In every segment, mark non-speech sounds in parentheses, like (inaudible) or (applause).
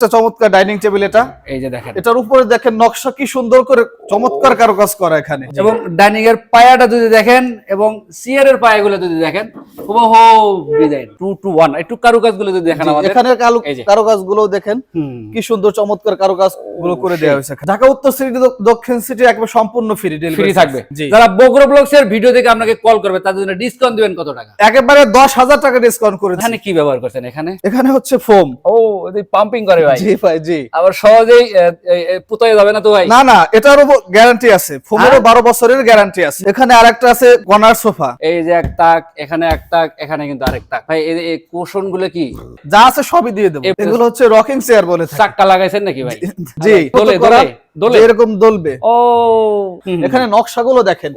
চমৎকার dining table এটা। এই যে দেখেন। এটার উপরে দেখেন নকশা কি সুন্দর করে চমৎকার কারুকাজ করা এখানে। এবং ডাইনিং এর পায়াটা যদি দেখেন এবং সিয়ার এর পায়াগুলো যদি দেখেন হুবহু ডিজাইন টু টু ওয়ান। একটু কারুকাজ যদি দেখেন আমাদের। এখানে কালু এই যে। কারুকাজগুলো দেখেন কি সুন্দর চমৎকার কারুকাজগুলো করে দেওয়া হয়েছে ঢাকা উত্তর সিটি দক্ষিণ সিটি একবার সম্পূর্ণ ফ্রি ফ্রি থাকবে। যারা বগুড়া ব্লগস এর ভিডিও দেখে আপনাকে কল করবে তাদের জন্য ডিসকাউন্ট দিবেন কত টাকা? একেবারে দশ হাজার টাকা ডিসকাউন্ট করে এখানে কি ব্যবহার করছেন এখানে? এখানে হচ্ছে ফোম ও পাম্পিং করে ভাই। জি ভাই জি। আবার সহজেই যাবে না তো ভাই? না না এটারও গ্যারান্টি আছে। ফোমেরও হ্যাঁ? বারো বছরের গ্যারান্টি আছে। এখানে আরেকটা আছে কর্নার সোফা। এই যে এক তাক এখানে এক তাক এখানে কিন্তু আরেক তাক। ভাই এই কোশনগুলো কি? যা আছে সবই দিয়ে দেবো। এগুলো হচ্ছে রকিং চেয়ার বলে। চাক্কা লাগাইছেন নাকি ভাই? জি তোলে যে এরকম দলবে। ও এখানে নকশাগুলো দেখেন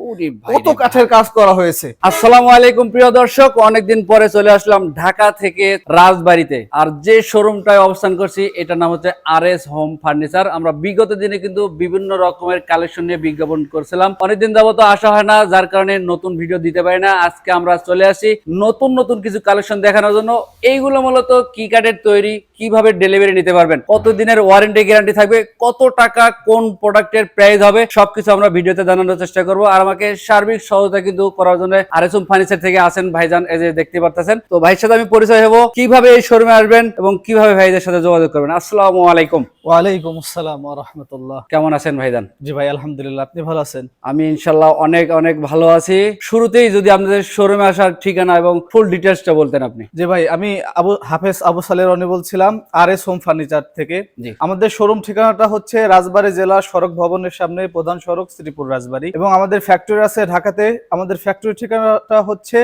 কত কাঠের কাজ করা হয়েছে। আসসালামু আলাইকুম প্রিয় দর্শক। অনেকদিন পরে চলে আসলাম ঢাকা থেকে রাজবাড়িতে। আর যে শোরুমটায় অবস্থান করছি এটার নাম হচ্ছে আর এস হোম ফার্নিচার। আমরা বিগত দিনে কিন্তু বিভিন্ন রকমের কালেকশন নিয়ে বিজ্ঞাপন করছিলাম। অনেকদিন যাবত আসা হয় না যার কারণে নতুন ভিডিও দিতে পারি না। আজকে আমরা চলে আসি নতুন নতুন কিছু কালেকশন দেখানোর জন্য। এইগুলো মূলত কি কার্ডের তৈরি কীভাবে ডেলিভারি নিতে পারবেন কত দিনের ওয়ারেন্টি গ্যারান্টি থাকবে কত টাকা কোন প্রোডাক্টের প্রাইস হবে সবকিছু আমরা ভিডিওতে জানানোর চেষ্টা করব। আর আমাকে সার্বিক সহযোগিতা কিন্তু করার জন্য আরএসএম ফার্নিচার থেকে আসেন ভাইজান এই যে দেখতে পারতেছেন। তো ভাইয়ের সাথে আমি পরিচয় হব। কীভাবে এই শোরুমে আসবেন এবং কীভাবে ভাইদের সাথে যোগাযোগ করবেন? আসসালামু আলাইকুম। ওয়ালাইকুম আসসালাম ওয়া রাহমাতুল্লাহ। কেমন আছেন ভাইজান? জি ভাই আলহামদুলিল্লাহ। আপনি ভালো আছেন? আমি ইনশাল্লাহ অনেক অনেক ভালো আছি। শুরুতেই যদি আপনাদের শোরুমে আসার ঠিকানা এবং ফুল ডিটেলসটা বলতেন আপনি। জি ভাই আমি আবু হাফেজ আবু সালের রনি বলছিলাম আর এস হোম ফার্নিচার থেকে। জি। আমাদের শোরুম ঠিকানাটা হচ্ছে রাজবাড়ী জেলা সড়ক ভবনের সামনে প্রধান সড়ক শ্রীপুর রাজবাড়ী। এবং আমাদের ফ্যাক্টরি আছে ঢাকাতে। আমাদের ফ্যাক্টরি ঠিকানাটা হচ্ছে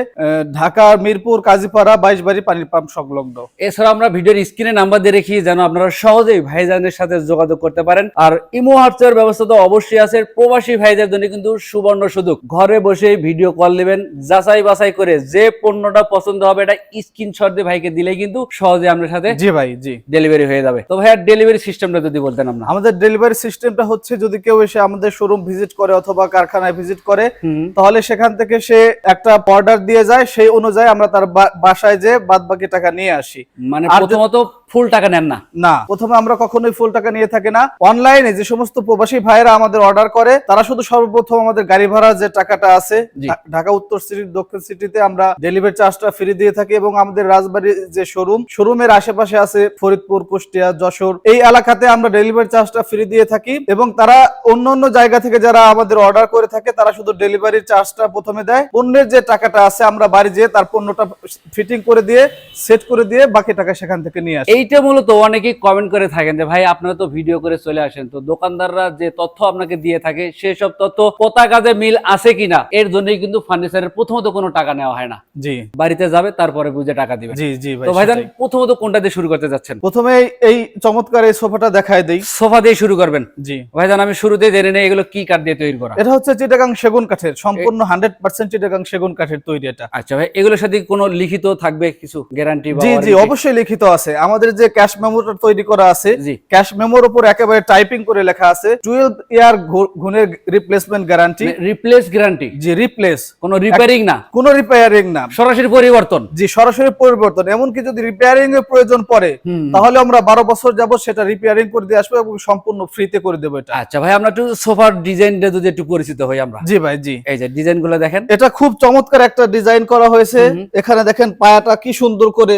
ঢাকা মিরপুর কাজীপাড়া বাইশ বাড়ি পানির পাম্প সংলগ্ন। এছাড়া আমরা ভিডিওর স্ক্রিনে নাম্বার দিয়ে রেখি যেন আপনারা সহজেই ভাইজানের সাথে যোগাযোগ করতে পারেন। আর ইমো হোয়াটসঅ্যাপ ব্যবস্থা তো অবশ্যই আছে। প্রবাসী ভাইদের জন্য কিন্তু সুবর্ণ সুযোগ। ঘরে বসে ভিডিও কল নেবেন যাচাই বাছাই করে যে পণ্যটা পছন্দ হবে এটা স্ক্রিনশট দিয়ে ভাইকে দিলে কিন্তু সহজে আপনার সাথে জি ভাই জি। ডেলিভারি হয়ে যাবে। তো ভাইয়া ডেলিভারি সিস্টেমটা যদি বলতেন আমরা আমাদের ডেলিভারি সিস্টেমটা হচ্ছে যদি কেউ এসে আমাদের শোরুম ভিজিট করে অথবা কারখানায় ভিজিট করে তাহলে সেখান থেকে সে একটা অর্ডার দিয়ে যায় সেই অনুযায়ী আমরা তার বাসায় যে বাদ বাকি টাকা নিয়ে আসি। মানে প্রথমত ফুল টাকা নেন না। না প্রথমে আমরা কখনোই ফুল টাকা নিয়ে থাকি না। অনলাইনে যে সমস্ত প্রবাসী ভাইয়েরা আমাদের অর্ডার করে তারা শুধু সর্বপ্রথম আমাদের গাড়ি ভাড়া যে টাকাটা আছে ঢাকা উত্তর সিটি দক্ষিণ সিটিতে আমরা ডেলিভারি চার্জটা ফ্রি দিয়ে থাকি এবং আমাদের রাজবাড়ি যে শোরুম শোরুমের আশেপাশে আছে ফরিদপুর কুষ্টিয়া যশোর। এই এলাকাতে আমরা ডেলিভারি চার্জটা ফ্রি দিয়ে থাকি এবং তারা অন্য অন্য জায়গা থেকে যারা আমাদের অর্ডার করে থাকে তারা শুধু ডেলিভারি চার্জটা প্রথমে দেয়। পণ্যের যে টাকাটা আছে আমরা বাড়ি যেয়ে তার পণ্যটা ফিটিং করে দিয়ে সেট করে দিয়ে বাকি টাকা সেখান থেকে নিয়ে আসি। এইটা মূলত অনেকেই কমেন্ট করে থাকেন যে ভাই আপনারা তো ভিডিও করে চলে আসেন। তো দোকানদাররা যে তথ্য আপনাকে দিয়ে থাকে সেসব তথ্য পোতা কাজে মিল আছে কিনা? এর জন্যই কিন্তু ফার্নিচারের প্রথমত কোনো টাকা নেওয়া হয় না। জি। বাড়িতে যাবে তারপরে বুঝে টাকা দিবে। জি জি তো ভাইজান সেটাই। প্রথমত কোনটা দিয়ে শুরু করতে যাচ্ছেন? প্রথমে এই- চমৎকার এই সোফাটা দেখায় দেই। সোফা দিয়ে শুরু করবেন? জি। ভাইজান আমি শুরুতেই জেনে নেই এগুলো কি কাঠ দিয়ে তৈরি করা। এটা হচ্ছে চিটাগাং সেগুন কাঠের সম্পূর্ণ হান্ড্রেড পার্সেন্ট চিটাগাং সেগুন কাঠের তৈরি এটা। আচ্ছা ভাই এগুলোর সাথে কোনো লিখিত থাকবে কিছু গ্যারান্টি বা জি জি অবশ্যই লিখিত আছে। আমাদের যে ক্যাশ মেমোটা তৈরি করা আছে ক্যাশ মেমোর উপর একেবারে টাইপিং করে লেখা আছে টুয়েলভ ইয়ার গুণের রিপ্লেসমেন্ট গ্যারান্টি রিপ্লেস গ্যারান্টি জি রিপ্লেস কোনো রিপেয়ারিং না। কোনো রিপেয়ারিং না। সরাসরি পরিবর্তন। জি সরাসরি পরিবর্তন। এমনকি যদি রিপেয়ারিং এর প্রয়োজন পড়ে তাহলে আমরা বারো বছর যাব সেটা রিপেয়ারিং করে দিয়ে আসব এবং সম্পূর্ণ ফ্রিতে করে দেবো এটা। আচ্ছা ভাই আমরা একটু সোফার ডিজাইনটা যদি একটু পরিচিত হই আমরা। জি ভাই জি। এই যে ডিজাইনগুলো দেখেন। এটা খুব চমৎকার একটা ডিজাইন করা হয়েছে। এখানে দেখেন পায়াটা কি সুন্দর করে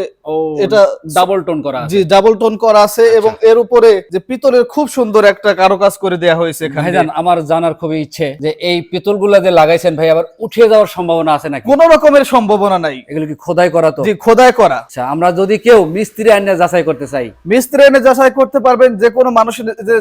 এটা ডাবল টোন করা। জি ডাবল টোন করা আছে এবং এর উপরে যে পিতলের খুব সুন্দর একটা কারুকাজ করে দেয়া হয়েছে ভাইজান আমার জানার খুবই ইচ্ছে যে এই পিতলগুলা যে লাগাইছেন ভাই আবার উঠে যাওয়ার সম্ভাবনা আছে নাকি? কোন রকমের সম্ভাবনা নাই। এগুলো কি খোদাই করা তো? জি খোদাই করা। আচ্ছা আমরা যদি কেউ মিস্ত্রি আইনে যাচাই করতে চাই। মিস্ত্রি এনে যাচাই করতে পারবেন যে কোনো মানুষ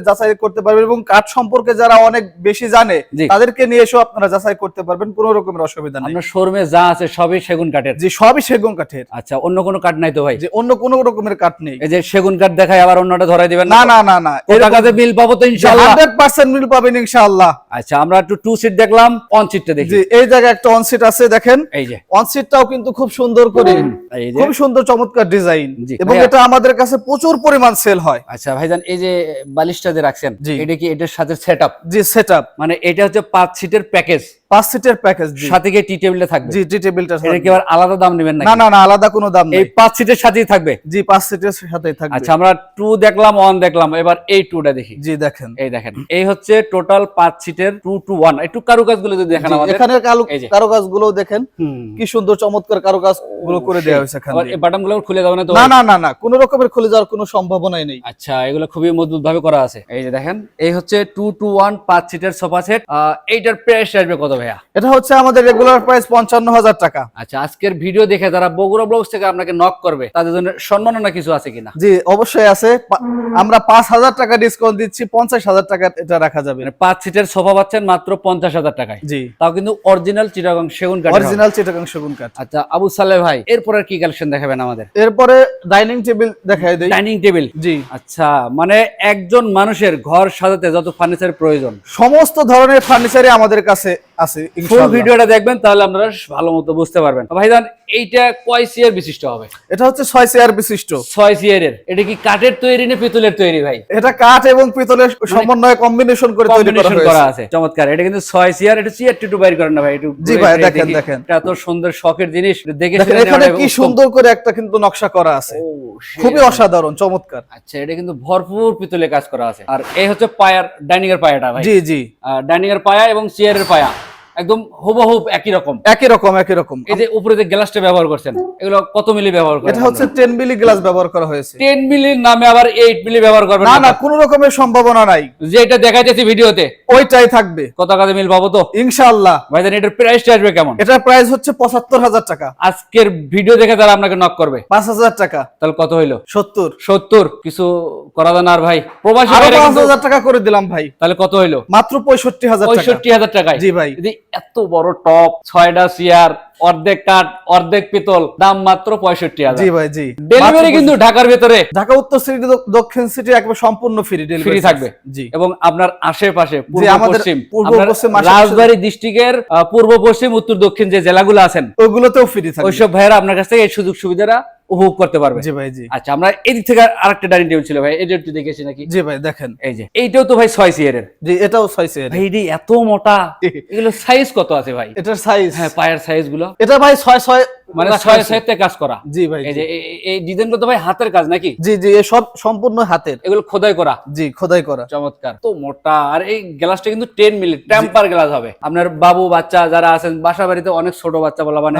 যাচাই করতে পারবেন এবং কাঠ সম্পর্কে যারা অনেক বেশি জানে। তাদেরকে নিয়ে এসেও আপনারা যাচাই করতে পারবেন কোনো রকমের অসুবিধা নেই। আপনার শোরুমে যা আছে সবই সেগুন কাঠের? জি সবই সেগুন কাঠের। আচ্ছা অন্য কোনো কাঠ নাই তো ভাই? যে অন্য কোনো রকমের কাঠ নেই। এই যে সেগুন কাঠ দেখায় আবার অন্যটা ধরাই দিবেন না না না না টাকাতে বিল পাবো তো ইনশাআল্লাহ। হান্ড্রেড পার্সেন্ট মিল পাবেন ইনশাআল্লাহ। আচ্ছা আমরা একটু টু সিট দেখলাম অন সিটটা দেখি। জি এই জায়গায় একটা অনসিট আছে দেখেন। এই যে। অনসিটটাও কিন্তু খুব সুন্দর করে খুব সুন্দর চমৎকার ডিজাইন। এবং এটা আমাদের কাছে প্রচুর পরিমাণ সেল হয়। আচ্ছা ভাইজান এই যে বালিশটা যে রাখছেন। এটা কি এটার সাথে সেটআপ জি সেট আপ মানে এটা হচ্ছে পাঁচ সিটের প্যাকেজ পাঁচ সিটের প্যাকেজ সাথে কি টি টেবিলটা থাকবে? জি টি টেবিলটা এটা কি আলাদা দাম নেবেন না না না আলাদা কোনো দাম এই পাঁচ সিটের সাথেই থাকবে? জি পাঁচ সিটের সাথেই থাকবে। আচ্ছা আমরা টু দেখলাম ওয়ান দেখলাম এবার এই টুটা দেখি। জি দেখেন। এই দেখেন এই হচ্ছে টোটাল পাঁচ সিটের টু টু ওয়ান একটু কারুকাজগুলো যদি দেখেন আমাদের। এখানে কালো কারুকাজগুলো দেখেন। কি সুন্দর চমৎকার কারুকাজগুলো করে দেওয়া হয়েছে এখানে এই বাটনগুলো খুলে যাবে না তো? না না না না কোনো রকমের খুলে যাওয়ার কোনো সম্ভাবনাই নেই। আচ্ছা এগুলো খুবই মজবুত ভাবে করা আছে। এই যে দেখেন এই হচ্ছে টু টু ওয়ান পাঁচ সিটের সোফা সেট এইটার প্রাইস আসবে কত? ভাইয়া? এটা হচ্ছে আমাদের রেগুলার প্রাইস পঞ্চান্ন হাজার টাকা। আচ্ছা আজকের ভিডিও দেখে যারা বগুড়া ব্লগস থেকে আপনাকে নক করবে তাদের জন্য সম্মাননা কিছু আছে কিনা? জি অবশ্যই আছে। আমরা পাঁচ হাজার টাকা ডিসকাউন্ট দিচ্ছি পঞ্চাশ হাজার টাকা এটা রাখা যাবে। মানে পাঁচ সিটের সোফা পাচ্ছেন মাত্র পঞ্চাশ হাজার টাকায়। জি। তাও কিন্তু অরিজিনাল চিটাগং সেগুন কাঠ অরিজিনাল চিটাগাং সেগুন কাঠ আচ্ছা আবু সালে ভাই এরপর আর কি কালেকশন দেখাবেন আমাদের? এরপরে ডাইনিং টেবিল দেখাই দেই। ডাইনিং টেবিল জি। আচ্ছা মানে একজন মানুষের ঘর সাজাতে যত ফার্নিচার প্রয়োজন। সমস্ত ধরনের ফার্নিচারই আমাদের কাছে আছে ফুল ভিডিওটা দেখবেন তাহলে আপনারা ভালো মতো বুঝতে পারবেন। ভাইজান এইটা কয় সিয়ার বিশিষ্ট হবে? এটা হচ্ছে ছয় চেয়ার বিশিষ্ট। ছয় সিয়ারের এটা কি কাঠের তৈরি না পিতলের তৈরি ভাই? এটা কাঠ এবং পিতলের সমন্বয়ে কম্বিনেশন করে তৈরি করা আছে। চমৎকার এটা কিন্তু ছয় সিয়ার এটা চেয়ার টু বাইর করেন না ভাই একটু জি ভাই, দেখেন, দেখেন। এটা এত সুন্দর শখের জিনিস দেখে এখানে কি সুন্দর করে একটা কিন্তু নকশা করা আছে। খুবই অসাধারণ চমৎকার। আচ্ছা এটা কিন্তু ভরপুর পিতলে কাজ করা আছে। আর এই হচ্ছে পায়ার ডাইনিং এর পায়াটা ভাই। জি জি। ডাইনিং এর পায়া এবং চেয়ারের পায়া। একদম হুবহুব একই রকম। একই রকম একই রকম। এই যে উপরে যে গ্লাসটা ব্যবহার করছেন এগুলো কত মিলি ব্যবহার করেন? এটা হচ্ছে টেন মিলি গ্লাস ব্যবহার করা হয়েছে। টেন মিলির নামে আবার এইট মিলি ব্যবহার করবেন না না কোনো রকমের সম্ভাবনা নাই। যে এটা দেখা যাচ্ছে ভিডিওতে ওইটাই থাকবে। কত কাজে মিল পাবো তো? ইনশাআল্লাহ। ভাইজান এটার প্রাইসটা আসবে কেমন? এটার প্রাইস হচ্ছে পঁচাত্তর হাজার টাকা। আজকের ভিডিও দেখে তারা আপনাকে নক করবে। পাঁচ হাজার টাকা। তাহলে কত হইল? সত্তর। সত্তর কিছু করা যায় না আর ভাই। প্রবাসী আরও ভাইরা পাঁচ কিন্তু- হাজার টাকা করে দিলাম ভাই। তাহলে কত হইল? মাত্র পঁয়ষট্টি হাজার টাকা। পঁয়ষট্টি হাজার টাকায়। জি ভাই। এত বড় টপ ছয়টা চেয়ার অর্ধেক কাঠ অর্ধেক পিতল দাম মাত্র পঁয়ষট্টি হাজার। জি ভাই জি। ডেলিভারি কিন্তু ঢাকার ভেতরে। ঢাকা উত্তর সিটি দক্ষিণ সিটি একবার সম্পূর্ণ ফ্রি ডেলিভারি থাকবে। জি। এবং আপনার আশেপাশে পূর্ব পশ্চিম পূর্ব পশ্চিম রাজবাড়ী ডিস্ট্রিক্টের পূর্ব পশ্চিম উত্তর দক্ষিণ যে জেলাগুলো আছেন ওইগুলোতেও ফ্রি থাকবে। ওইসব ভাইয়েরা আপনার কাছ থেকে এই সুযোগ সুবিধাটা উপভোগ করতে পারবে। জি ভাই জি। আচ্ছা আমরা এদিক থেকে আরেকটা ডাইনিং টেবিল ছিল ভাই এটা একটু দেখেছি নাকি? জি ভাই দেখেন। এই যে এইটাও তো ভাই ছয় সিয়ারের জি এটাও সয় সিয়ারের ভাই এই এত মোটা (laughs) এগুলো সাইজ কত আছে ভাই? এটার সাইজ হ্যাঁ পায়ের সাইজগুলো। এটা ভাই ছয় ছয় মানে ছয়। সাইজতে কাজ করা। জি ভাই এই যে তো ভাই হাতের কাজ নাকি? জি জি এ সব সম্পূর্ণ হাতের। এগুলো খোদাই করা। জি খোদাই করা। চমৎকার। তো মোটা আর এই গ্লাসটা কিন্তু মিলি টেম্পার গ্লাস হবে। আপনার বাবু বাচ্চা যারা আছেন বাসা বাড়িতে অনেক ছোট বাচ্চা বলা মানে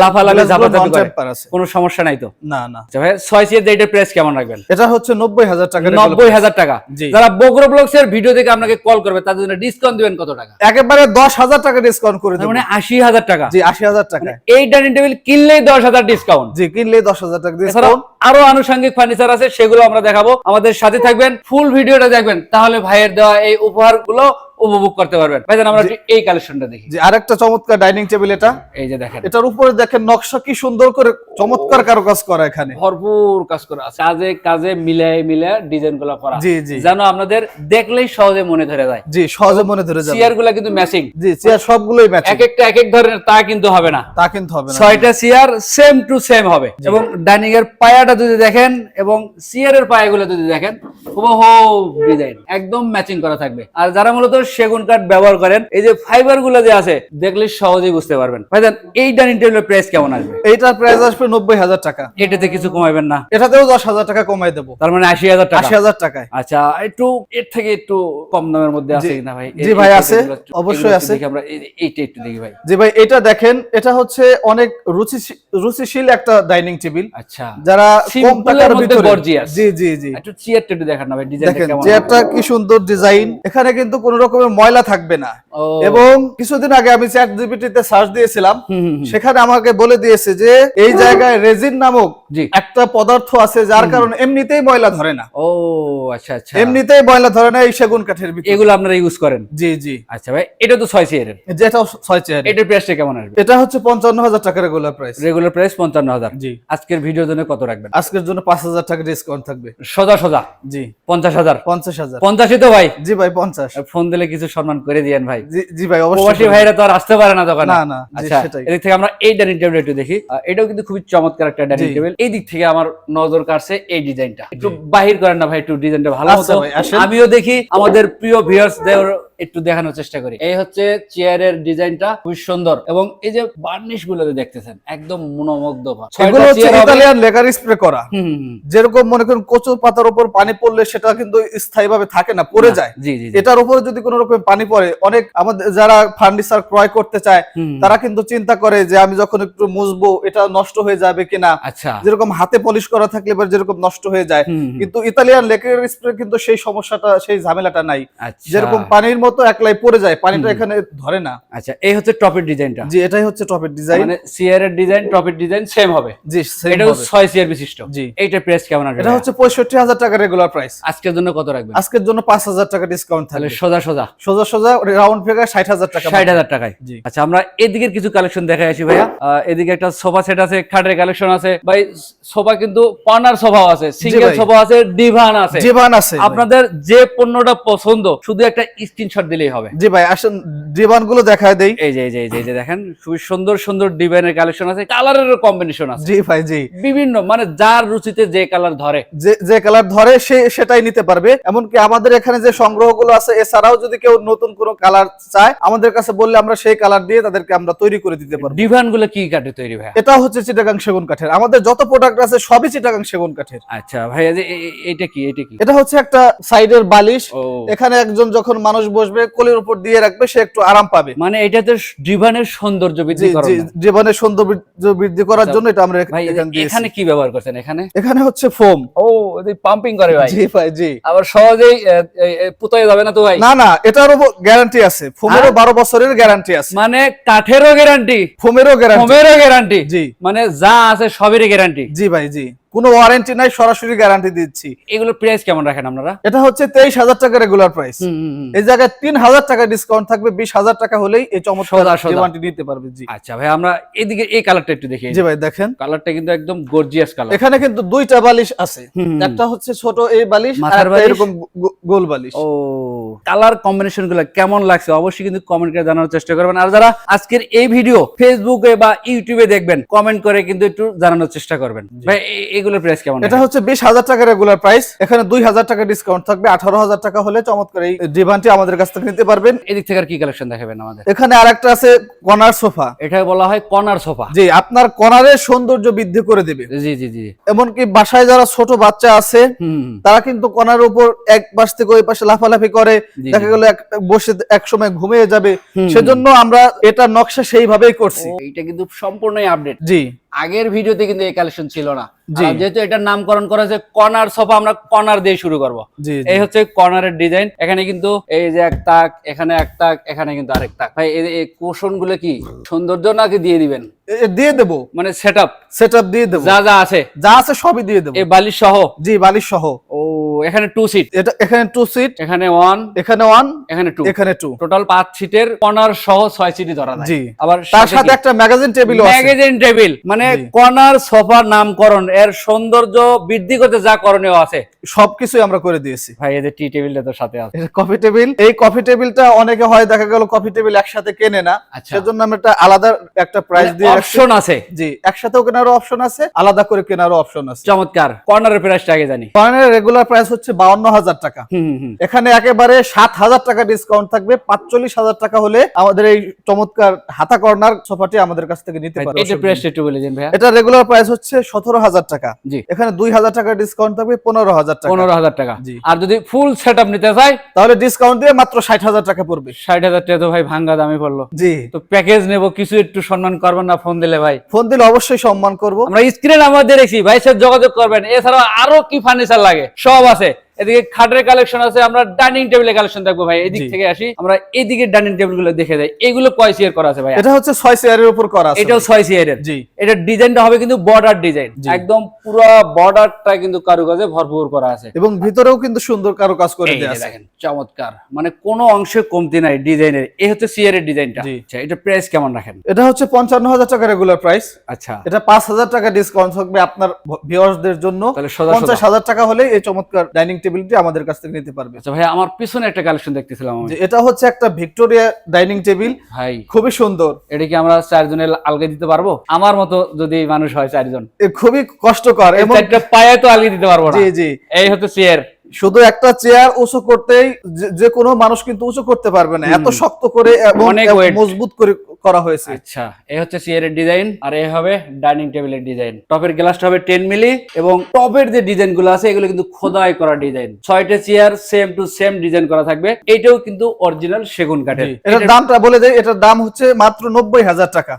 লাফালাফি ঝাপাঝাপি করে। কোনো সমস্যা নাই তো? না না। আচ্ছা ভাই ছয় সিয়ার এটার প্রাইস কেমন রাখবেন? এটা হচ্ছে নব্বই হাজার টাকা নব্বই হাজার টাকা। জি। যারা বগুড়া ব্লগস এর ভিডিও দেখে আপনাকে কল করবে তাদের জন্য ডিসকাউন্ট দিবেন কত টাকা? একেবারে দশ হাজার টাকা ডিসকাউন্ট করে তার দেবো। মানে আশি হাজার টাকা। জি আশি হাজার টাকা এই ডাইনিং টেবিল কিনলেই দশ হাজার ডিসকাউন্ট জি কিনলেই দশ হাজার টাকা ডিসকাউন্ট আরও আনুষঙ্গিক ফার্নিচার আছে সেগুলো আমরা দেখাবো। আমাদের সাথে থাকবেন ফুল ভিডিওটা দেখবেন। তাহলে ভাইয়ের দেওয়া এই উপহারগুলো উপভোগ করতে পারবেন। ভাইজান আমরা এই কালেকশনটা দেখি। যে আরেকটা চমৎকার ডাইনিং টেবিল এটা। এই যে দেখেন। এটার উপরে দেখেন নকশা কি সুন্দর করে চমৎকার কারুকাজ করা এখানে। ভরপুর কাজ করা আছে। কাজে কাজে মিলাই মিলাই ডিজাইনগুলো করা। জি, জি। যেন আপনাদের দেখলেই সহজে মনে ধরে যায়। জি সহজে মনে ধরে যায় চেয়ারগুলা কিন্তু ম্যাচিং জি চেয়ার সবগুলোই ম্যাচ এক একটা এক এক ধরনের তা কিন্তু হবে না। তা কিন্তু হবে না। ছয়টা চেয়ার সেম টু সেম হবে। এবং ডাইনিং এর পায়াটা যদি দেখেন এবং চেয়ারের পায়াগুলো যদি দেখেন হুবহু ডিজাইন একদম ম্যাচিং করা থাকবে। আর যারা মূলত সেগুন কাঠ ব্যবহার করেন এই যে ফাইবারগুলো যে আছে দেখলে সহজেই বুঝতে পারবেন। ভাইজান এই ডাইনিং টেবিলের প্রাইস কেমন আসবে? এইটার প্রাইস আসবে নব্বই হাজার টাকা। এটাতে কিছু কমাইবেন না। এটাতেও দশ হাজার টাকা কমাই দেবো। তার মানে আশি হাজার টাকা? আশি হাজার টাকায়। আচ্ছা একটু এর থেকে একটু কম দামের মধ্যে আছে কিনা ভাই? জি ভাই, আছে, টাইপেরগুলো একটু- অবশ্যই আছে। দেখি আমরা। এইটা একটু দেখি ভাই। জি ভাই এটা দেখেন এটা হচ্ছে অনেক রুচি রুচিশীল একটা ডাইনিং টেবিল আচ্ছা। যারা কম Simple টাকার ভিতরে জি জি জি। একটু চেয়ারটা একটু দেখান ভাই ডিজাইনটা দেখেন কেমন চেয়ারটা কি সুন্দর ডিজাইন এখানে কিন্তু কোনো রকমের ময়লা থাকবে না এবং কিছুদিন আগে আমি চ্যাট জিপিটিতে সার্চ দিয়েছিলাম। সেখানে আমাকে বলে দিয়েছে যে এই জায়গায় রেজিন নামক। একটা পদার্থ আছে যার কারণে এমনিতেই ময়লা ধরে না। ও আচ্ছা আচ্ছা। এমনিতেই ময়লা ধরে না এই সেগুন কাঠের এগুলো আপনারা ইউজ করেন? জি জি। আচ্ছা ভাই এটা তো ছয় চেয়ারের যেটা ছয় চেয়ার এটার প্রাইসটা কেমন আসবে? এটা হচ্ছে পঞ্চান্ন হাজার টাকা রেগুলার প্রাইস রেগুলার প্রাইস পঞ্চান্ন হাজার জি। আজকের ভিডিওর জন্য কত রাখবেন? আজকের জন্য পাঁচ হাজার টাকা ডিসকাউন্ট থাকবে। সোজা সোজা। জি। পঞ্চাশ হাজার পঞ্চাশ হাজার পঞ্চাশই তো ভাই। জি ভাই পঞ্চাশ। ফোন দিলে কিছু সম্মান করে দিয়েন ভাই। জি ভাই অবশ্যই ভাইরা তো আর আসতে পারে না দোকানে। না, না, আচ্ছা। এদিক থেকে আমরা এই ডাইনিং টেবিল একটু দেখি। এটাও কিন্তু খুবই চমৎকার একটা ডাইনিং টেবিল এই দিক থেকে আমার নজর কাটছে এই ডিজাইনটা একটু বাহির করেন না ভাই একটু ডিজাইনটা ভালো আচ্ছা আমিও দেখি আমাদের প্রিয় ভিউয়ার্স একটু দেখানোর চেষ্টা করি। এই হচ্ছে চেয়ারের ডিজাইনটা খুব সুন্দর এবং এই যে বার্নিশগুলো দেখতেছেন একদম মনোমুগ্ধ হচ্ছে ইতালিয়ান লেকার স্প্রে করা। যেরকম মনে করেন কচু পাতার উপর পানি পড়লে সেটা কিন্তু থাকে না পড়ে যায়। এটার উপরে যদি কোনো রকম পানি পড়ে অনেক আমাদের যারা ফার্নিচার ক্রয় করতে চায়। তারা কিন্তু চিন্তা করে যে আমি যখন একটু মুছবো এটা নষ্ট হয়ে যাবে কিনা। আচ্ছা। যেরকম হাতে পলিশ করা থাকলে এবার যেরকম নষ্ট হয়ে যায়। কিন্তু ইতালিয়ান লেকের স্প্রে কিন্তু সেই সমস্যাটা সেই ঝামেলাটা নাই। আচ্ছা। যেরকম পানির মতো একলাই পড়ে যায় পানিটা এখানে ধরে না। আচ্ছা এই হচ্ছে টপের ডিজাইনটা। জি এটাই হচ্ছে টপের ডিজাইন। মানে সিয়ারের ডিজাইন টপের ডিজাইন সেম হবে। জি এটা হবে। ছয় সিয়ার বিশিষ্ট। জি। এইটার প্রাইস কেমন আসবে? এটা হচ্ছে পঁয়ষট্টি হাজার টাকা রেগুলার প্রাইস আজকের জন্য কত রাখবেন? আজকের জন্য পাঁচ হাজার টাকা ডিসকাউন্ট থাকবে। সোজা সোজা। সোজা সোজা রাউন্ড ফিগার ষাট হাজার টাকা। ষাট হাজার টাকায়। জি। আচ্ছা আমরা এদিকের কিছু কালেকশন দেখাই আসি ভাইয়া। এদিকে একটা সোফা সেট আছে খাটের কালেকশন আছে। ভাই সোফা কিন্তু কর্নার সোফাও আছে সিঙ্গেল সোফা আছে ডিভান আছে। জীবান আছে আপনাদের যে পণ্যটা পছন্দ শুধু একটা স্ক্রিনশট দিলেই হবে। জি ভাই আসেন জীবানগুলো দেখায় দেই। এই যে এই যে এই যে- দেখেন খুবই সুন্দর সুন্দর ডিজাইনের কালেকশন আছে কালারেরও কম্বিনেশন আছে। জি ভাই জি। বিভিন্ন মানে যার রুচিতে যে কালার ধরে। যে যে কালার ধরে সে সেটাই নিতে পারবে। এমনকি আমাদের এখানে যে সংগ্রহগুলো আছে এছাড়াও যদি কেউ নতুন কোনো কালার চায় আমাদের কাছে বললে আমরা সেই কালার দিয়ে তাদেরকে আমরা তৈরি করে দিতে পারব। ডিভানগুলো কি কাটে তৈরি ভাইয়া? এটা হচ্ছে চিটাগাং সেগুন কাঠের। আমাদের যত প্রোডাক্ট আছে সবই চিটাগাং সেগুন কাঠের। আচ্ছা এ- এটা কি এটা কি? এটা হচ্ছে একটা সাইডের বালিশ। এখানে একজন যখন মানুষ বসবে কোলের উপর দিয়ে রাখবে সে একটু আরাম পাবে। মানে এটাতে ডিভানের সৌন্দর্য বৃদ্ধি না। জীবনের সৌন্দর্য বৃদ্ধি করার আচ্ছা, জন্য এটা আমরা এখানে কি ব্যবহার করছেন এখানে? এখানে হচ্ছে ফোম ও পাম্পিং করে ভাই। জি ভাই জি। আবার সহজেই পুতাই যাবে না তো ভাই? না না এটারও গ্যারান্টি আছে। ফোমেরও হ্যাঁ? বারো বছরের গ্যারান্টি আছে। মানে কাঠেরও গ্যারান্টি ফোমেরও গ্যারান্টি হোমেরও গ্যারান্টি জি। মানে যা আছে সবেরই গ্যারান্টি জি ভাই জি। কোনো ওয়ারেন্টি নাই সরাসরি গ্যারান্টি দিচ্ছি। এগুলো প্রাইস কেমন রাখেন আপনারা? এটা হচ্ছে তেইশ হাজার টাকা রেগুলার প্রাইস। এই জায়গায় তিন হাজার টাকা ডিসকাউন্ট থাকবে বিশ হাজার টাকা হলেই এই চমৎকার। ডিমান্ডটি নিতে পারবে জি। আচ্ছা ভাই আমরা এদিকে এই কালারটা একটু দেখি। জি ভাই দেখেন। কালারটা কিন্তু একদম গর্জিয়াস কালার এখানে কিন্তু দুইটা বালিশ আছে। একটা হচ্ছে ছোট এই বালিশ আর এরকম গোল বালিশ। ও কালার কম্বিনেশনগুলো কেমন লাগছে অবশ্যই কিন্তু কমেন্ট করে জানানোর চেষ্টা করবেন। আর যারা আজকের এই ভিডিও ফেসবুকে বা ইউটিউবে দেখবেন কমেন্ট করে কিন্তু একটু জানানোর চেষ্টা করবেন। ভাই এগুলোর প্রাইস কেমন এটা হচ্ছে বিশ হাজার টাকা রেগুলার প্রাইস এখানে দুই হাজার টাকা ডিসকাউন্ট থাকবে। আঠারো হাজার টাকা হলে চমৎকার এই ডিমান্ডটি আমাদের কাছ থেকে নিতে পারবেন। এদিক থেকে আর কি কালেকশন দেখাবেন আমাদের? এখানে আরেকটা আছে কর্নার সোফা। এটা বলা হয় কর্নার সোফা। জি আপনার কর্নারের সৌন্দর্য বৃদ্ধি করে দেবে। জি জি জি। এমনকি বাসায় যারা ছোট বাচ্চা আছে তারা কিন্তু কর্নার উপর এক পাশ থেকে ওই পাশে লাফালাফি করে। দেখা। গেল এক বসে এক সময় ঘুমিয়ে যাবে। সেজন্য আমরা এটা নকশা সেইভাবেই করছি। এটা কিন্তু সম্পূর্ণই আপডেট জি। আগের ভিডিওতে কিন্তু এই কালেকশন ছিল না। আর যেহেতু এটার নামকরণ করা হয়েছে কর্নার সোফা আমরা কর্নার দিয়ে শুরু করব। এই হচ্ছে কর্নারের ডিজাইন। এখানে কিন্তু এই যে এক তাক এখানে এক তাক এখানে কিন্তু আরেক তাক। ভাই এই- কোশনগুলো কি সৌন্দর্য নাকি দিয়ে দিবেন? দিয়ে দেবো। মানে সেট আপ সেট দিয়ে দেবো। যা যা আছে। যা আছে সবই দিয়ে দেবো। এই বালিশ সহ? জি বালিশ সহ। ও এখানে টু সিট এটা এখানে টু সিট এখানে ওয়ান এখানে ওয়ান এখানে টু এখানে টু টোটাল পাঁচ সিটের কর্নার সহ ছয় সিটই ধরা যায়। জি। আবার তার সাথে একটা ম্যাগাজিন টেবিল ম্যাগাজিন টেবিল মানে। কর্নার সোফার নামকরণ। এর সৌন্দর্য বৃদ্ধি করতে যা করণীয় আছে। সবকিছুই আমরা করে দিয়েছি। ভাই এদের টি টেবিলটা তো সাথে আছে। কফি টেবিল এই কফি টেবিলটা অনেকে হয় দেখা গেল কফি টেবিল একসাথে কেনে না। আচ্ছা। সেজন্য আমরা একটা আলাদা একটা প্রাইস দিয়ে অপশন আছে। জি একসাথেও কেনারও অপশন আছে আলাদা করে কেনারও অপশন আছে। চমৎকার। কর্নারের প্রাইসটা আগে জানি। কয়েনের রেগুলার প্রাইস হচ্ছে বাউন্ন হাজার টাকা। এখানে একেবারে সাত হাজার টাকা ডিসকাউন্ট থাকবে পাঁচচল্লিশ হাজার টাকা হলে আমাদের এই চমৎকার হাতা কর্নার সোফাটি আমাদের কাছ থেকে নিতে ভাই, পারে। এটা প্রাইসটা একটু বলে দিন ভাইয়া। এটা রেগুলার প্রাইস হচ্ছে সতেরো হাজার টাকা। জি। এখানে দুই হাজার টাকা ডিসকাউন্ট থাকবে পনেরো হাজার টাকা। পনেরো হাজার টাকা। জি। আর যদি ফুল সেট আপ নিতে চাই? তাহলে ডিসকাউন্ট দিয়ে মাত্র ষাট হাজার টাকা পড়বে। ষাট হাজার টাকা তো ভাই ভাঙ্গা দামি পড়ল। জি। তো প্যাকেজ নেব কিছু একটু সম্মান করবেন না ফোন দিলে ভাই? ফোন দিলে অবশ্যই সম্মান করব। আমরা স্ক্রিনে আমাদের দেখছি ভাই স্যার যোগাযোগ করবেন। এছাড়া আরও কি ফার্নিচার লাগে? সব আছে। এদিকে খাটের কালেকশন আছে আমরা ডাইনিং টেবিলের কালেকশন দেখব ভাই। এদিক থেকে আসি আমরা এদিকে ডাইনিং টেবিলগুলো দেখে যাই। এগুলো কয় সিয়ার করা আছে ভাই? এটা হচ্ছে ছয় চেয়ারের উপর করা আছে এটাও ছয় সিয়ারের জি। এটা ডিজাইনটা হবে কিন্তু বর্ডার ডিজাইন একদম পুরো বর্ডারটা কিন্তু কারুকাজে ভরপুর করা আছে। এবং ভিতরেও কিন্তু সুন্দর কারও কাজ করে এই যে দেওয়া আছে। দেখেন চমৎকার। মানে কোনো অংশে কমতি নাই ডিজাইনের এই হচ্ছে সিয়ারের ডিজাইনটা। আচ্ছা এটা প্রাইস কেমন রাখেন? এটা হচ্ছে পঞ্চান্ন হাজার টাকা রেগুলার প্রাইস আচ্ছা। এটা পাঁচ হাজার টাকা ডিসকাউন্ট থাকবে আপনার ভিউয়ার্সদের জন্য। পঞ্চাশ হাজার টাকা হলে এই চমৎকার ডাইনিং টেবিলটি আমাদের কাছ থেকে নিতে পারবে। আচ্ছা ভাই আমার পিছনে একটা কালেকশন দেখতেছিলাম আমি। এটা হচ্ছে একটা ভিক্টোরিয়া ডাইনিং টেবিল ভাই। খুবই সুন্দর। এটা কি আমরা চারজনে আলগে দিতে পারব? আমার মতো যদি মানুষ হয় চারজন। এ খুবই কষ্টকর এমন এবং চারটা পায়ে তো আলগে দিতে পারব না। জি জি। এই হচ্ছে চেয়ার শুধু একটা চেয়ার উঁচু করতেই যে- কোনো মানুষ কিন্তু উঁচু করতে পারবে না। এত শক্ত করে এবং মজবুত করে করা হয়েছে। আচ্ছা এই হচ্ছে চেয়ারের ডিজাইন আর এই হবে ডাইনিং টেবিলের ডিজাইন টপের গ্লাসটা হবে টেন মিলি এবং টপের যে ডিজাইনগুলো আছে এগুলো কিন্তু খোদাই করা ডিজাইন ছয়টা chair same to same design করা থাকবে। এটাও কিন্তু অরিজিনাল সেগুন কাঠের। এটার দামটা বলে দেয় এটার দাম হচ্ছে মাত্র নব্বই হাজার টাকা।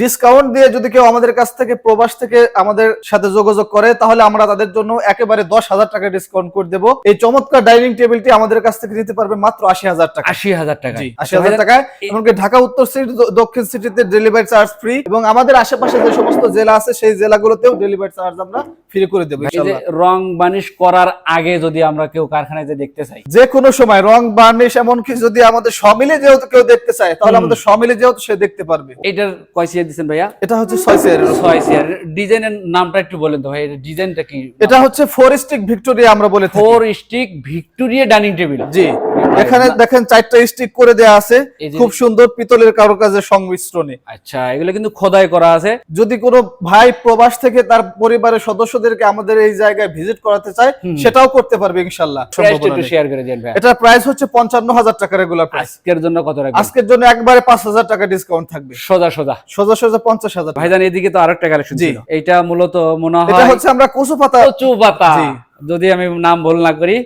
ডিসকাউন্ট দিয়ে যদি কেউ আমাদের কাছ থেকে প্রবাস থেকে আমাদের সাথে যোগাযোগ করে তাহলে আমরা তাদের জন্য একেবারে দশ হাজার টাকা ডিসকাউন্ট করে দেবো। এই চমৎকার ডাইনিং টেবিলটি আমাদের কাছ থেকে নিতে পারবে মাত্র আশি হাজার টাকা। আশি হাজার টাকা। জি আশি হাজার টাকায়। এমনকি ঢাকা উত্তর সিটি দক্ষিণ সিটিতে ডেলিভারি চার্জ ফ্রি এবং আমাদের আশেপাশে যে সমস্ত জেলা আছে সেই জেলাগুলোতেও ডেলিভারি চার্জ আমরা ফ্রি করে দেবো। রং বানিশ করার আগে যদি আমরা কেউ কারখানায় যে দেখতে চাই। যে কোনো সময় রং বার্নিশ এমনকি যদি আমাদের সমিলে যেহেতু কেউ দেখতে চায় তাহলে আমাদের সমিলে যেহেতু সে দেখতে পারবে। এইটার কয় চেয়ার দিচ্ছেন ভাইয়া? এটা হচ্ছে ছয় উপর। ছয় চেয়ার ডিজাইনের নামটা একটু বলেন তো ভাই ডিজাইনটা কি? এটা হচ্ছে ফোর স্টিক ভিক্টোরিয়া আমরা বলে four stick Victoria dining table. জি এখানে দেখেন চারটা স্টিক করে দেয়া আছে। খুব সুন্দর পিতলের কারুকাজের সংমিশ্রণে। আচ্ছা এগুলো কিন্তু খোদাই করা আছে। যদি কোনো ভাই প্রবাস থেকে তার পরিবারের সদস্যদেরকে আমাদের এই জায়গায় ভিজিট করাতে চায় সেটাও করতে পারবে ইনশাল্লাহ। একটু শেয়ার করে দেন ভাই। এটার প্রাইস হচ্ছে পঞ্চান্ন হাজার টাকা রেগুলার প্রাইস আজকের জন্য কত রাখবেন? আজকের জন্য একবারে পাঁচ হাজার টাকা ডিসকাউন্ট থাকবে। সোজা সোজা। সোজা সোজা পঞ্চাশ হাজার টাকা। ভাইজান এদিকে তো আরেকটা কালেকশন। ছিল। এইটা মূলত মনে এটা হয় হচ্ছে আমরা কচু পাতা কচু পাতা। যদি আমি নাম ভুল না করি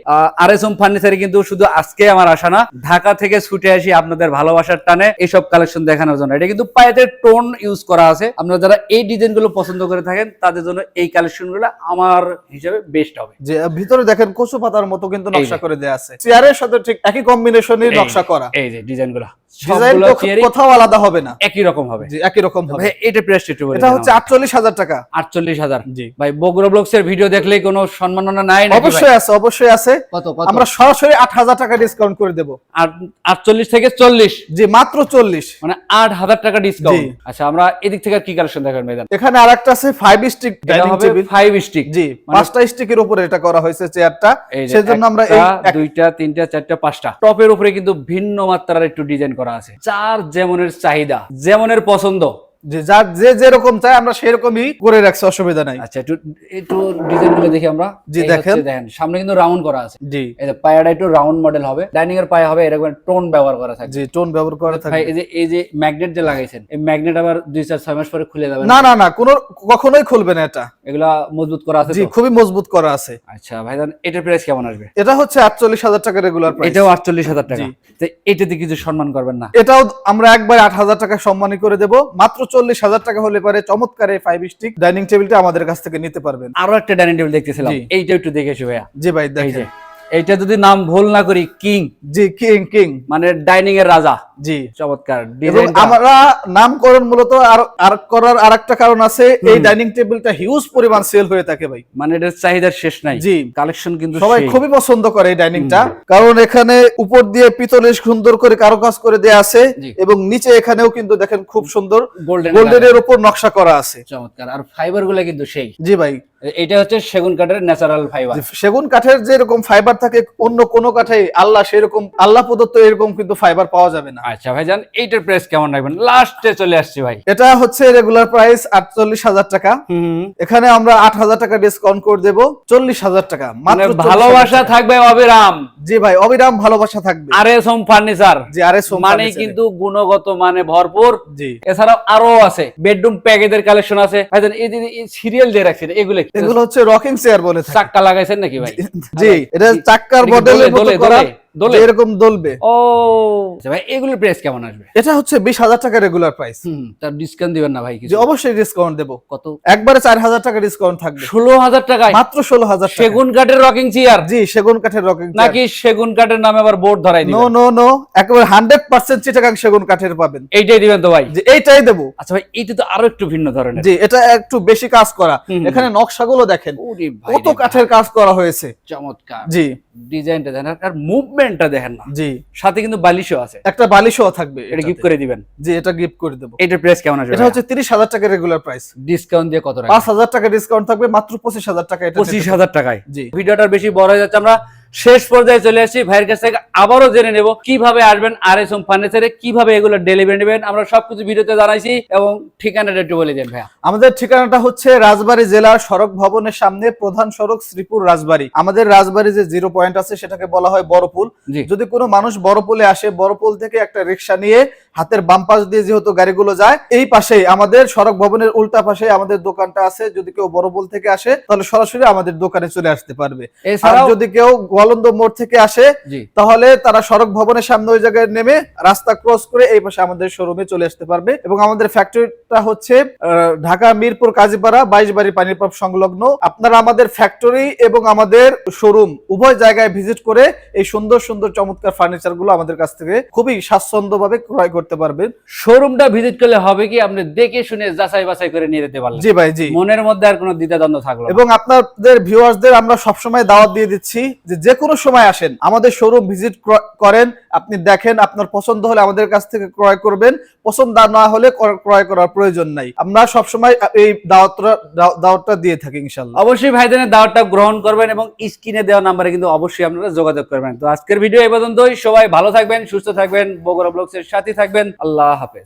আর এস এম ফার্নিচারে কিন্তু শুধু আজকে আমার আসা না ঢাকা থেকে ছুটে আসি আপনাদের ভালোবাসার টানে এইসব কালেকশন দেখানোর জন্য। এটা কিন্তু পায়েতে টোন ইউজ করা আছে। আপনারা যারা এই ডিজাইনগুলো পছন্দ করে থাকেন তাদের জন্য এই কালেকশনগুলো আমার হিসাবে বেস্ট হবে। যে ভিতরে দেখেন কচু পাতার মতো কিন্তু নকশা করে দেয়া আছে। চেয়ারের সাথে ঠিক একই কম্বিনেশনের নকশা করা। এই যে ডিজাইনগুলো। ডিজাইন সবগুলো কোথাও আলাদা হবে না। একই রকম হবে। জি একই রকম হবে। এটা প্রাইস একটু এটা হচ্ছে আটচল্লিশ হাজার টাকা। আটচল্লিশ হাজার। জি। ভাই বগুড়া ব্লগস এর ভিডিও দেখলেই কোনো সম্মাননা নাই অবশ্যই আছে অবশ্যই আছে। কত কত? আমরা সরাসরি আট হাজার টাকা ডিসকাউন্ট করে দেবো। আট- আটচল্লিশ থেকে চল্লিশ। জি মাত্র চল্লিশ। মানে টাকা ডিসকাউন্ট আচ্ছা আমরা এদিক থেকে কি কালেকশন দেখাবেন ভাইজান এখানে আর আছে five stick dining table five stick জি মানে- পাঁচটা স্টিকের উপরে এটা করা হয়েছে চেয়ারটা সেজন্য আমরা এই দুইটা তিনটা চারটা পাঁচটা। টপের উপরে কিন্তু ভিন্ন মাত্রার একটু ডিজাইন করা আছে। চার যেমনের চাহিদা যেমনের পছন্দ যে যার যে যেরকম চাই আমরা সেরকমই করে রাখছি অসুবিধা নাই। আচ্ছা একটু একটু ডিজাইনগুলো দেখি আমরা। জি, দেখেন। দেখেন সামনে কিন্তু রাউন্ড করা আছে। জি। এই যে পায়াটা একটু রাউন্ড মডেল হবে। ডাইনিং এর পায়া হবে এরকম টোন ব্যবহার করা থাকবে জি টোন ব্যবহার করা থাকে। এই যে এই যে ম্যাগনেট যে লাগাইছেন এই ম্যাগনেট আবার দুই চার ছয় মাস পরে খুলে যাবে না? না না কোনো কখনোই খুলবে না এটা। এগুলা মজবুত করা আছে জি খুবই মজবুত করা আছে। আচ্ছা ভাইজান এটার প্রাইস কেমন আসবে? এটা হচ্ছে আটচল্লিশ হাজার টাকা রেগুলার প্রাইস এটাও আটচল্লিশ হাজার টাকা। জি। তো এটাতে কিছু সম্মান করবেন না? এটাও আমরা একবার আট হাজার টাকা সম্মানী করে দেব। মাত্র চল্লিশ হাজার টাকা হলে পরে চমৎকার এই ফাইভ স্টিক ডাইনিং টেবিলটা আমাদের কাছ থেকে নিতে পারবেন। আরও একটা ডাইনিং টেবিল দেখতেছিলাম। এইটা একটু দেখেছি ভাইয়া। জি ভাই দেখি এইটা যদি নাম ভুল না করি কিং। জি কিং কিং। মানে ডাইনিং এর রাজা। জি চমৎকার। আমরা নামকরণ মূলত আর আর করার আরেকটা কারণ আছে এই ডাইনিং টেবিলটা হিউজ পরিমাণ সেল হয়ে থাকে ভাই। মানে এটার চাহিদার শেষ নাই। জি। কালেকশন কিন্তু সবাই খুবই পছন্দ করে এই ডাইনিংটা কারণ এখানে উপর দিয়ে পিতলে সুন্দর করে কারুকাজ করে দেয়া আছে এবং নিচে এখানেও কিন্তু দেখেন খুব সুন্দর গোল্ডেন গোল্ডেনের উপর নকশা করা আছে। চমৎকার। আর ফাইবারগুলো কিন্তু সেই। জি ভাই। এটা হচ্ছে সেগুন কাঠের ন্যাচারাল ফাইবার সেগুন কাঠের যেরকম ফাইবার থাকে অন্য কোনো কাঠে আল্লাহ সেরকম আল্লাহ প্রদত্ত এরকম কিন্তু ফাইবার পাওয়া যাবে না। আচ্ছা ভাইজান এইটার প্রাইস কেমন রাখবেন? লাস্টে চলে আসছি ভাই। এটা হচ্ছে রেগুলার প্রাইস আটচল্লিশ হাজার টাকা। এখানে আমরা আট হাজার টাকা ডিসকাউন্ট করে দেবো চল্লিশ হাজার টাকা। মানে ভালোবাসা থাকবে অবিরাম। জি ভাই অবিরাম ভালোবাসা থাকবে। আর এস হোম ফার্নিচার জি আরে সোম মানে কিন্তু গুণগত মানে ভরপুর। জি। এছাড়াও আরও আছে বেডরুম প্যাকেজের কালেকশন আছে। ভাইজান এই যে সিরিয়াল দিয়ে রাখছেন এগুলো এগুলো হচ্ছে রকিং চেয়ার বলে চাক্কা লাগাইছেন নাকি ভাই? জি এটা চাক্কার এটা কি মডেলের দোলে, মতো দোলে, করা। দোলে? এরকম দলবে। ও। আচ্ছা ভাই এগুলোর প্রাইস কেমন আসবে? এটা হচ্ছে বিশ হাজার টাকা রেগুলার প্রাইস হুম তার ডিসকাউন্ট দিবেন না ভাই কিছু? অবশ্যই ডিসকাউন্ট দেবো। কত? একবারে চার হাজার টাকা ডিসকাউন্ট থাকবে। ষোলো হাজার টাকায়? মাত্র ষোলো হাজার সেগুন কাঠের রকিং চেয়ার জি সেগুন কাঠের রকিং নাকি সেগুন কাঠের নামে আবার বোর্ড ধরাই নো নো নো একেবারে হান্ড্রেড পার্সেন্ট চিটাগাং সেগুন কাঠের পাবেন। এইটাই দিবেন তো ভাই? যে এইটাই দেবো। আচ্ছা ভাই এইটা তো আরও একটু ভিন্ন ধরনের। জি এটা একটু বেশি কাজ করা। এখানে নকশাগুলো দেখেন। কত কাঠের কাজ করা হয়েছে। চমৎকার। জি। ডিজাইনটা দেখেন আর মুভমেন্টটা দেখেন না। জি। সাথে কিন্তু বালিশও আছে। একটা বালিশও থাকবে এটা গিফট করে দিবেন। জি এটা গিফট করে দেবো। এটার প্রাইস কেমন আসবে এটা হচ্ছে তিরিশ হাজার টাকা রেগুলার প্রাইস ডিসকাউন্ট দিয়ে কত পাঁচ হাজার টাকা ডিসকাউন্ট থাকবে মাত্র পঁচিশ হাজার টাকা এটা পঁচিশ হাজার টাকায়। জি। ভিডিওটার বেশি বড় হয়ে যাচ্ছে আমরা শেষ পর্যায়ে চলে আসি। ভাইয়ের কাছ থেকে আবারও জেনে নেব কীভাবে আসবেন আর এস হোম ফার্নিচারে কীভাবে এগুলো ডেলিভারি নেবেন আমরা সবকিছু ভিডিওতে জানাইছি এবং ঠিকানাটা একটু বলে দেন ভাইয়া। আমাদের ঠিকানাটা হচ্ছে রাজবাড়ী জেলা সড়ক ভবনের সামনে প্রধান সড়ক শ্রীপুর রাজবাড়ী। আমাদের রাজবাড়ী যে জিরো পয়েন্ট আছে সেটাকে বলা হয় বড়পুল। যদি কোনো মানুষ বড়পুলে আসে বড়পুল থেকে একটা রিক্সা নিয়ে হাতের বাম পাশ দিয়ে যেহেতু গাড়িগুলো যায় এই পাশেই আমাদের সড়ক ভবনের উল্টা পাশে আমাদের দোকানটা আছে। যদি কেউ বড়পুল থেকে আসে তাহলে সরাসরি আমাদের দোকানে চলে আসতে পারবে। আর যদি কেউ গোয়ালন্দ মোড় থেকে আসে তাহলে তারা সড়ক ভবনের সামনে ওই জায়গায় নেমে রাস্তা ক্রস করে এই পাশে আমাদের শোরুমে চলে আসতে পারবে। এবং আমাদের ফ্যাক্টরিটা হচ্ছে ঢাকা মিরপুর কাজীপাড়া বাইশ বাড়ি পানির পাম্প সংলগ্ন। আপনারা আমাদের ফ্যাক্টরি এবং আমাদের শোরুম উভয় জায়গায় ভিজিট করে এই সুন্দর সুন্দর চমৎকার ফার্নিচারগুলো আমাদের কাছ থেকে খুবই স্বাচ্ছন্দ্যভাবে ক্রয় করতে পারবেন। শোরুমটা ভিজিট করলে হবে কি? আপনি দেখে শুনে যাচাই বাছাই করে নিয়ে যেতে পারলেন। জি ভাই জি। মনের মধ্যে আর কোনো দ্বিধাদ্বন্দ্ব থাকল এবং আপনাদের ভিউয়ার্সদের আমরা সবসময় দাওয়াত দিয়ে দিচ্ছি যে যে কোনো সময় আসেন আমাদের শোরুম ভিজিট করেন আপনি দেখেন আপনার পছন্দ হলে আমাদের কাছ থেকে ক্রয় করবেন পছন্দ না হলে ক্রয়- করার প্রয়োজন নাই। আমরা সবসময় এই দাওয়াতটা দাও- দাওয়াতটা দিয়ে থাকি ইনশাল্লাহ অবশ্যই ভাইজানের দাওয়াতটা গ্রহণ করবেন এবং স্ক্রিনে দেওয়া নাম্বারে কিন্তু অবশ্যই আপনারা যোগাযোগ করবেন। তো আজকের ভিডিও এই পর্যন্তই। সবাই ভালো থাকবেন সুস্থ থাকবেন। বগুড়া ব্লগসের সাথে থাকবেন। আল্লাহ হাফেজ।